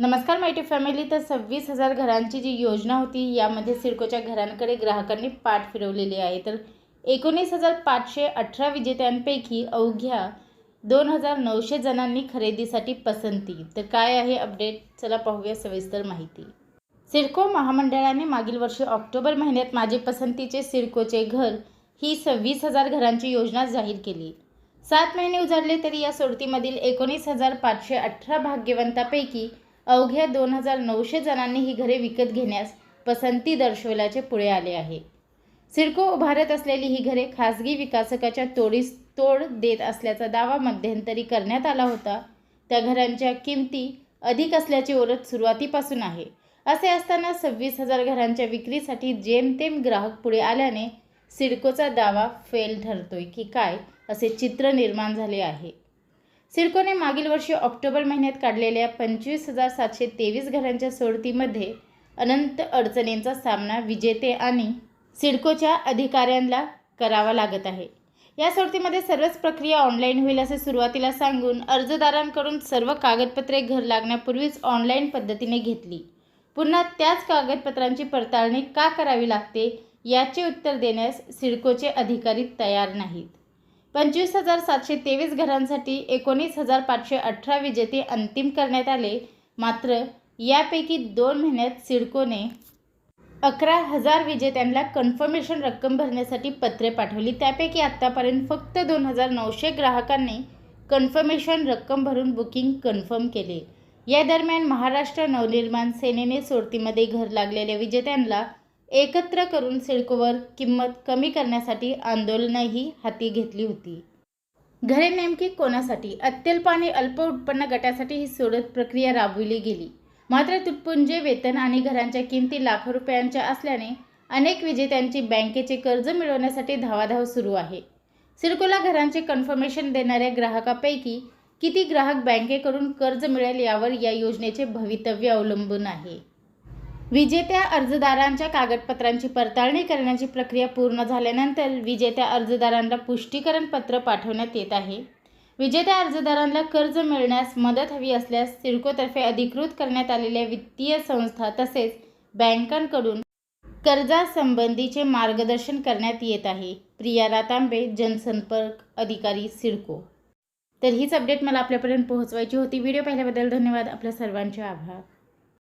नमस्कार माहिती फॅमिली तर सव्वीस हजार घरांची जी योजना होती यामध्ये सिडकोच्या घरांकडे ग्राहकांनी पाठ फिरवलेली आहे. तर एकोणीस हजार पाचशे अठरा विजेत्यांपैकी अवघ्या दोन हजार नऊशे जणांनी खरेदीसाठी पसंती. तर काय आहे अपडेट चला पाहूया सविस्तर माहिती. सिडको महामंडळाने मागील वर्षी ऑक्टोबर महिन्यात माझे पसंतीचे सिडकोचे घर ही सव्वीस हजार घरांची योजना जाहीर केली. सात महिने उजाडले तरी या सोडतीमधील एकोणीस हजार पाचशे अठरा भाग्यवंतापैकी अवघ्या दोन हजार नऊशे जणांनी ही घरे विकत घेण्यास पसंती दर्शवल्याचे पुढे आले आहे. सिडको उभारत असलेली ही घरे खासगी विकासकाच्या तोडीस तोड देत असल्याचा दावा मध्यंतरी करण्यात आला होता. त्या घरांच्या किमती अधिक असल्याची ओरत सुरुवातीपासून आहे. असे असताना सव्वीस हजार घरांच्या विक्रीसाठी जेमतेम ग्राहक पुढे आल्याने सिडकोचा दावा फेल ठरतोय की काय असे चित्र निर्माण झाले आहे. सिडकोने मागील वर्षी ऑक्टोबर महिन्यात काढलेल्या पंचवीस हजार सातशे तेवीस घरांच्या सोडतीमध्ये अनंत अडचणींचा सामना विजेते आणि सिडकोच्या अधिकाऱ्यांना करावा लागत आहे. या सोडतीमध्ये सर्वच प्रक्रिया ऑनलाईन होईल असे सुरुवातीला सांगून अर्जदारांकडून सर्व कागदपत्रे घर लागण्यापूर्वीच ऑनलाईन पद्धतीने घेतली. पुन्हा त्याच कागदपत्रांची पडताळणी का करावी लागते याचे उत्तर देण्यास सिडकोचे अधिकारी तयार नाहीत. पंचवीस हजार सातशे तेवीस घरांसाठी एकोणीस हजार पाचशे अठरा विजेते अंतिम करण्यात आले. मात्र यापैकी दोन महिन्यात सिडकोने अकरा हजार विजेत्यांना कन्फर्मेशन रक्कम भरण्यासाठी पत्रे पाठवली. त्यापैकी आत्तापर्यंत फक्त दोन हजार नऊशे ग्राहकांनी कन्फर्मेशन रक्कम भरून बुकिंग कन्फर्म केले. या दरम्यान महाराष्ट्र नवनिर्माण सेनेने सोडतीमध्ये घर लागलेल्या विजेत्यांना एकत्र करून सिडकोवर किंमत कमी करण्यासाठी आंदोलनही हाती घेतली होती. घरे नेमकी कोणासाठी? अत्यल्प आणि अल्प उत्पन्न गटासाठी ही सोडत प्रक्रिया राबविली गेली. मात्र तुटपुंजे वेतन आणि घरांच्या किमती लाखो रुपयांच्या असल्याने अनेक विजेत्यांची बँकेचे कर्ज मिळवण्यासाठी धावाधाव सुरू आहे. सिडकोला घरांचे कन्फर्मेशन देणाऱ्या ग्राहकापैकी किती ग्राहक बँकेकडून कर्ज मिळेल यावर या योजनेचे भवितव्य अवलंबून आहे. विजेत्या अर्जदारांच्या कागदपत्रांची पडताळणी करण्याची प्रक्रिया पूर्ण झाल्यानंतर विजेत्या अर्जदारांना पुष्टीकरण पत्र पाठवण्यात येत आहे. विजेत्या अर्जदारांना कर्ज मिळण्यास मदत हवी असल्यास सिडकोतर्फे अधिकृत करण्यात आलेल्या वित्तीय संस्था तसेच बँकांकडून कर्जासंबंधीचे मार्गदर्शन करण्यात येत आहे. प्रिया रातांबे जनसंपर्क अधिकारी सिडको. तर हीच अपडेट मला आपल्यापर्यंत पोहोचवायची होती. व्हिडिओ पाहिल्याबद्दल धन्यवाद. आपल्या सर्वांचे आभार.